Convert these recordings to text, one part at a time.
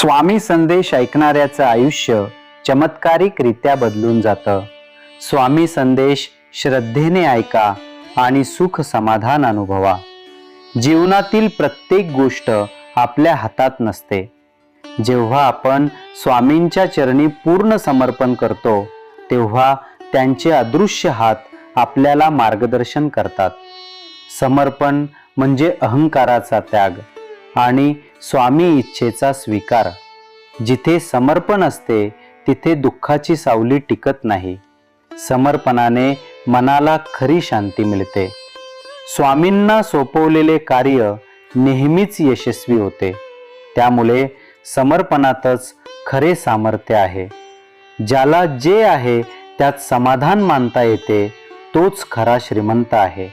स्वामी संदेश ऐकणाऱ्याचं आयुष्य चमत्कारिकरित्या बदलून जातं. स्वामी संदेश श्रद्धेने ऐका आणि सुख समाधान अनुभवा. जीवनातील प्रत्येक गोष्ट आपल्या हातात नसते. जेव्हा आपण स्वामींच्या चरणी पूर्ण समर्पण करतो तेव्हा त्यांचे अदृश्य हात आपल्याला मार्गदर्शन करतात. समर्पण म्हणजे अहंकाराचा त्याग. आणि स्वामी इच्छेचा स्वीकार. जिथे समर्पण असते तिथे दुःखाची सावली टिकत नाही. समर्पणाने मनाला खरी शांती मिळते. स्वामींना सोपवलेले कार्य नेहमीच यशस्वी होते. त्यामुळे समर्पणातच खरे सामर्थ्य आहे. ज्याला जे आहे त्यात समाधान मानता येते तोच खरा श्रीमंत आहे.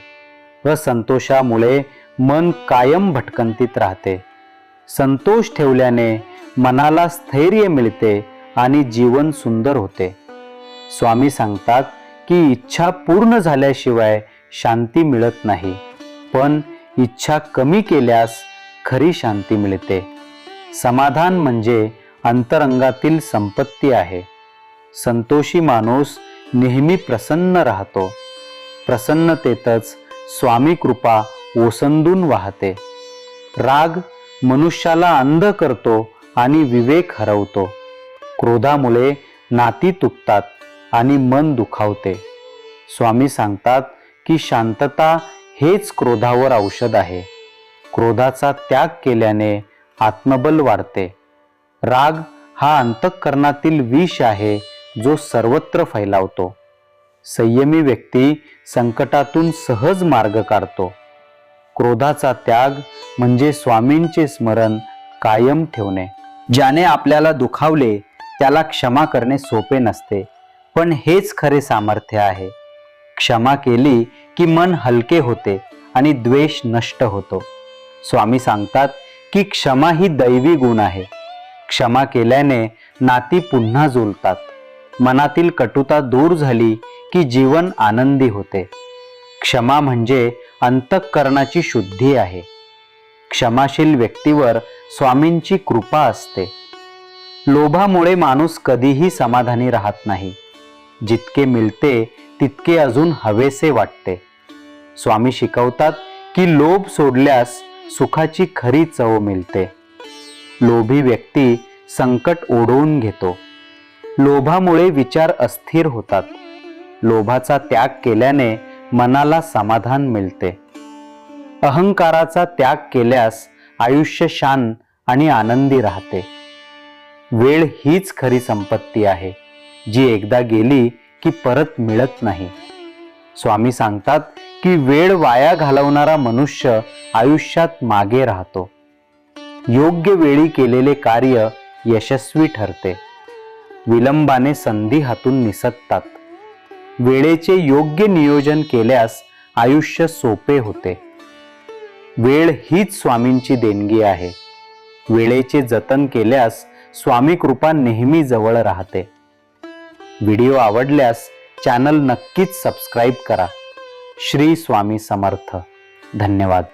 व संतोषामुळे मन कायम भटकंतीत राहते. संतोष ठेवल्याने मनाला स्थैर्य मिळते आणि जीवन सुंदर होते. स्वामी सांगतात की इच्छा पूर्ण झाल्याशिवाय शांती मिळत नाही पण इच्छा कमी केल्यास खरी शांती मिळते. समाधान म्हणजे अंतरंगातील संपत्ती आहे. संतोषी माणूस नेहमी प्रसन्न राहतो. प्रसन्नतेतच स्वामी कृपा ओसंदून वाहते. राग मनुष्याला अंध करतो आणि विवेक हरवतो. क्रोधामुळे नाती तुटतात आणि मन दुखावते. स्वामी सांगतात की शांतता हेच क्रोधावर औषध आहे. क्रोधाचा त्याग केल्याने आत्मबल वाढते. राग हा अंतःकरणातील विष आहे जो सर्वत्र फैलावतो. संयमी व्यक्ती संकटातून सहज मार्ग काढतो. क्रोधाचा त्याग म्हणजे स्वामींचे स्मरण कायम ठेवणे. ज्याने आपल्याला दुखावले त्याला क्षमा करणे सोपे नसते. पण हेच खरे सामर्थ्य आहे. क्षमा केली की मन हलके होते आणि द्वेष नष्ट होतो. स्वामी सांगतात की क्षमा ही दैवी गुण आहे. क्षमा केल्याने नाती पुन्हा जुळतात. मनातील कटुता दूर झाली की जीवन आनंदी होते. क्षमा म्हणजे अंतःकरणाची शुद्धी आहे. क्षमाशील व्यक्तीवर स्वामींची कृपा असते. लोभामुळे माणूस कधीही समाधानी राहत नाही. जितके मिळते तितके अजून हवेसे वाटते. स्वामी शिकवतात की लोभ सोडल्यास सुखाची खरी चव मिळते. लोभी व्यक्ती संकट ओढवून घेतो. लोभामुळे विचार अस्थिर होतात. लोभाचा त्याग केल्याने मनाला समाधान मिळते. अहंकाराचा त्याग केल्यास आयुष्य शान आणि आनंदी राहते. वेळ हीच खरी संपत्ती आहे जी एकदा गेली की परत मिळत नाही. स्वामी सांगतात की वेळ वाया घालवणारा मनुष्य आयुष्यात मागे राहतो. योग्य वेळी केलेले कार्य यशस्वी ठरते. विलंबाने संधी हातून निसटतात. वेळेचे योग्य नियोजन केल्यास आयुष्य सोपे होते. वेळ हीच स्वामींची देणगी आहे. वेळेचे जतन केल्यास स्वामी कृपा नेहमी जवळ राहते. व्हिडिओ आवडल्यास चॅनल नक्कीच सबस्क्राईब करा. श्री स्वामी समर्थ. धन्यवाद.